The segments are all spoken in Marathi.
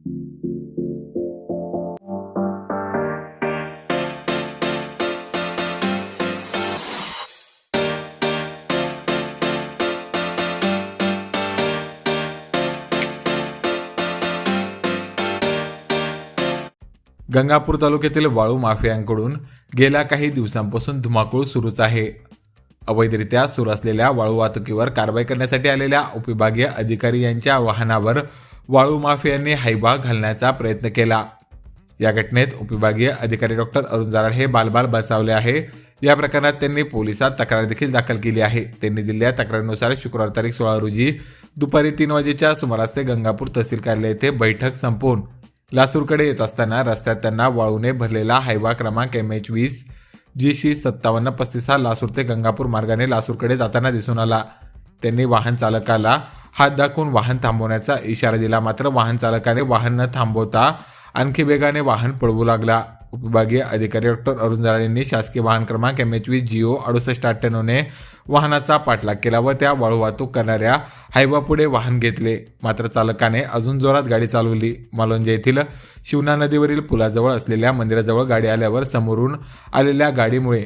गंगापूर तालुक्यातील वाळू माफियांकडून गेल्या काही दिवसांपासून धुमाकूळ सुरूच आहे. अवैधरित्या सुरू असलेल्या वाळू वाहतुकीवर कारवाई करण्यासाठी आलेल्या उपविभागीय अधिकारी यांच्या वाहनावर वाळू माफियांनी हायबा घालण्याचा प्रयत्न केला. या घटनेत उपविभागीय अधिकारी डॉक्टर अरुण जाराड हे बालबाल बचावले आहे. या प्रकरणात त्यांनी पोलिसात तक्रार देखील दाखल केली आहे. त्यांनी दिलेल्या तक्रारीनुसार शुक्रवार तारीख सोळा रोजी दुपारी तीन वाजेच्या सुमारास ते गंगापूर तहसील कार्यालय येथे बैठक संपवून लासूरकडे येत असताना रस्त्यात त्यांना वाळूने भरलेला हायवा क्रमांक एम एच वीस जी सी सत्तावन्न पस्तीस हा लासूर ते गंगापूर मार्गाने लासूरकडे जाताना दिसून आला. त्यांनी वाहन चालकाला हात दाखवून वाहन थांबवण्याचा इशारा दिला. मात्र वाहन चालकाने वाहन न थांबवता आणखी वेगाने वाहन पळवू लागला. उपविभागीय अधिकारी डॉक्टर अरुण जाराड यांनी शासकीय वाहन क्रमांक एम एच वी जिओ अडुसष्ट अठ्ठ्याण्णवने वाहनाचा पाठलाग केला व त्या वाळू वाहतूक करणाऱ्या हायवापुढे वाहन घेतले. मात्र चालकाने अजून जोरात गाडी चालवली. मालोंजा येथील शिवना नदीवरील पुलाजवळ असलेल्या मंदिराजवळ गाडी आल्यावर समोरून आलेल्या गाडीमुळे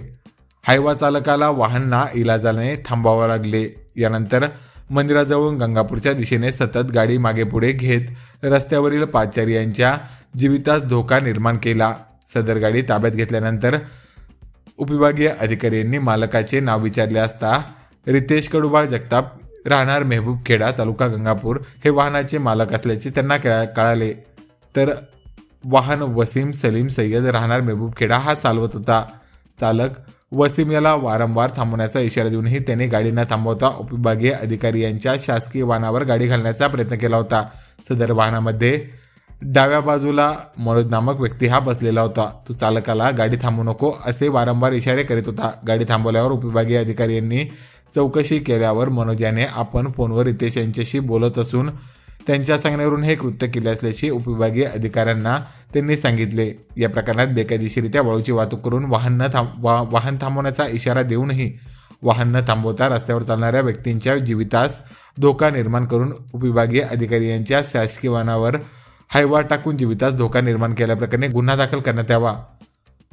हायवा चालकाला वाहन ना इलाजाने थांबावं लागले. यानंतर मंदिराजवळून गंगापूरच्या दिशेने सतत गाडी मागे पुढे घेत रस्त्यावरील पाचारी यांच्या जीवितास धोका निर्माण केला. सदर गाडी ताब्यात घेतल्यानंतर उपविभागीय अधिकाऱ्यांनी मालकाचे नाव विचारले असता रितेश कडुबाळ जगताप राहणार मेहबूब खेडा तालुका गंगापूर हे वाहनाचे मालक असल्याचे त्यांना कळा- कळाले. तर वाहन वसीम सलीम सय्यद राहणार मेहबूब खेडा हा चालवत होता. चालक वसीम याला वारंवार थांबवण्याचा इशारा देऊनही त्याने गाडी न थांबवता उपविभागीय अधिकारी यांच्या शासकीय वाहनावर गाडी घालण्याचा प्रयत्न केला होता. सदर वाहनामध्ये डाव्या बाजूला मनोज नामक व्यक्ती हा बसलेला होता. तो चालकाला गाडी थांबू नको असे वारंवार इशारे करीत होता. गाडी थांबवल्यावर उपविभागीय अधिकारी यांनी चौकशी केल्यावर मनोज याने आपण फोनवर रितेश यांच्याशी बोलत असून त्यांच्या सांगण्यावरून हे कृत्य केले असल्याचे उपविभागीय अधिकाऱ्यांना त्यांनी सांगितले. या प्रकरणात बेकायदेशीरित्या वाळूची वाहतूक करून वाहन न थांब वा- वाहन थांबवण्याचा इशारा देऊनही वाहन न थांबवता रस्त्यावर चालणाऱ्या व्यक्तींच्या जीवितास धोका निर्माण करून उपविभागीय अधिकारी यांच्या शासकीय वाहनावर हायवा टाकून जीवितास धोका निर्माण केल्याप्रकरणी गुन्हा दाखल करण्यात यावा.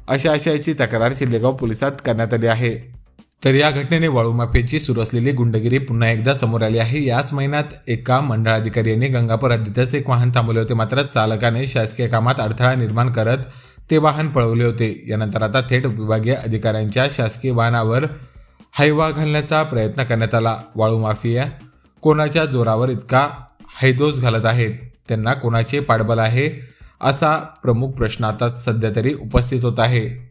अशा आशयाची तक्रार शिल्लेगाव पोलिसात करण्यात आली आहे. तर या घटनेने वाळूमाफियाची सुरू असलेली गुंडगिरी पुन्हा एकदा समोर आली आहे. याच महिन्यात एका मंडळाधिकारी यांनी गंगापूर हद्दीतच एक वाहन थांबवले होते. मात्र चालकाने शासकीय कामात अडथळा निर्माण करत ते वाहन पळवले होते. यानंतर आता थेट विभागीय अधिकाऱ्यांच्या शासकीय वाहनावर हायवा घालण्याचा प्रयत्न करण्यात आला. वाळू माफिया कोणाच्या जोरावर इतका हैदोस घालत आहेत? त्यांना कोणाचे पाठबळ आहे? असा प्रमुख प्रश्न आता सध्या तरी उपस्थित होत आहे.